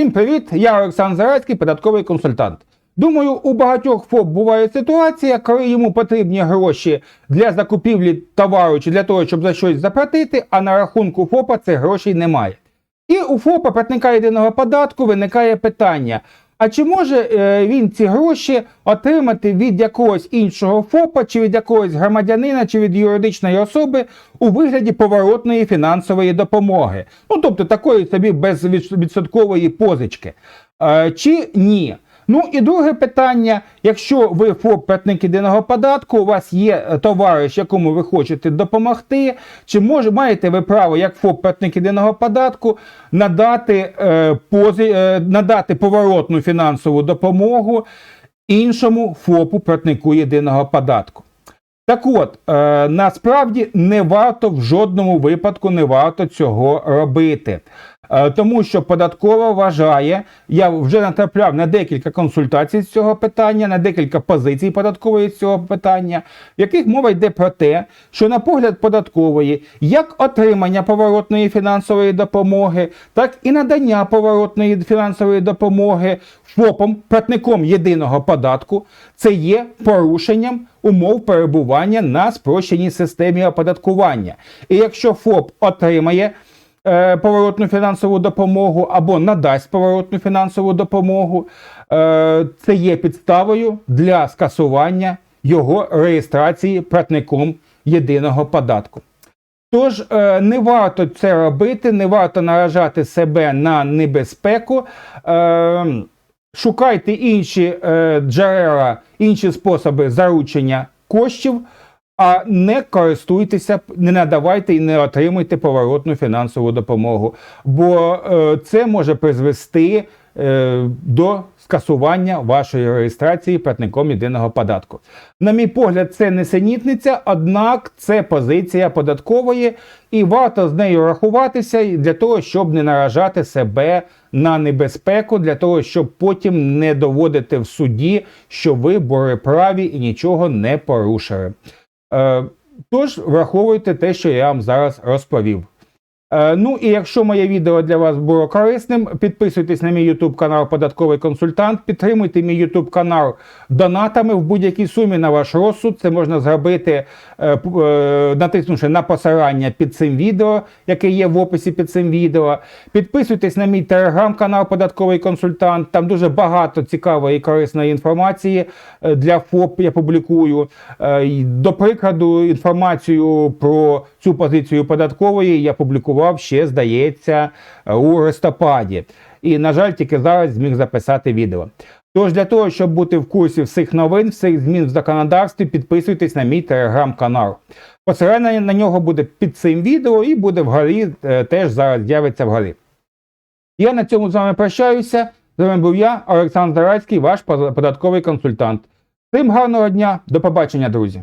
Всім привіт! Я Олександр Зарецький, податковий консультант. Думаю, у багатьох ФОП буває ситуація, коли йому потрібні гроші для закупівлі товару чи для того, щоб за щось заплатити, а на рахунку ФОПа цих грошей немає. І у ФОПа платника єдиного податку виникає питання: а чи може е, він ці гроші отримати від якогось іншого ФОПа, чи від якогось громадянина, чи від юридичної особи у вигляді поворотної фінансової допомоги? Ну тобто такої собі безвідсоткової позички. Е, чи ні? Ну і друге питання: якщо ви ФОП платник єдиного податку, у вас є е, товариш, якому ви хочете допомогти, чи може маєте ви право, як ФОП платник єдиного податку, надати, е, пози, е, надати поворотну фінансову допомогу іншому ФОПу платнику єдиного податку? Так от, е, насправді не варто в жодному випадку не варто цього робити. Е, тому що податкова вважає, я вже натрапляв на декілька консультацій з цього питання, на декілька позицій податкової з цього питання, в яких мова йде про те, що на погляд податкової, як отримання поворотної фінансової допомоги, так і надання поворотної фінансової допомоги ФОПом, платником єдиного податку, це є порушенням умов перебування на спрощеній системі оподаткування. І якщо ФОП отримає поворотну фінансову допомогу або надасть поворотну фінансову допомогу, е, це є підставою для скасування його реєстрації платником єдиного податку. Тож е, не варто це робити, не варто наражати себе на небезпеку. Е, шукайте інші е, джерела, інші способи заручення коштів, а не користуйтеся, не надавайте і не отримуйте поворотну фінансову допомогу. Бо е, це може призвести е, до скасування вашої реєстрації платником єдиного податку. На мій погляд, це несенітниця, однак це позиція податкової, і варто з нею рахуватися для того, щоб не наражати себе на небезпеку, для того, щоб потім не доводити в суді, що ви були праві і нічого не порушили. Е, Тож враховуйте те, що я вам зараз розповів. Е, Ну і якщо моє відео для вас було корисним, підписуйтесь на мій YouTube канал Податковий консультант, підтримуйте мій YouTube канал донатами в будь-якій сумі на ваш розсуд. Це можна зробити, е, е, натиснувши на посилання під цим відео, яке є в описі під цим відео. Підписуйтесь на мій телеграм-канал Податковий консультант. Там дуже багато цікавої і корисної інформації для ФОП я публікую. До прикладу, інформацію про цю позицію податкової я публікував ще, здається, у листопаді. І, на жаль, тільки зараз зміг записати відео. Тож для того, щоб бути в курсі всіх новин, всіх змін в законодавстві, підписуйтесь на мій телеграм-канал. Посилання на нього буде під цим відео і буде вгорі, е, теж зараз з'явиться вгорі. Я на цьому з вами прощаюся. З вами був я, Олександр Зарацький, ваш податковий консультант. Всім гарного дня, до побачення, друзі!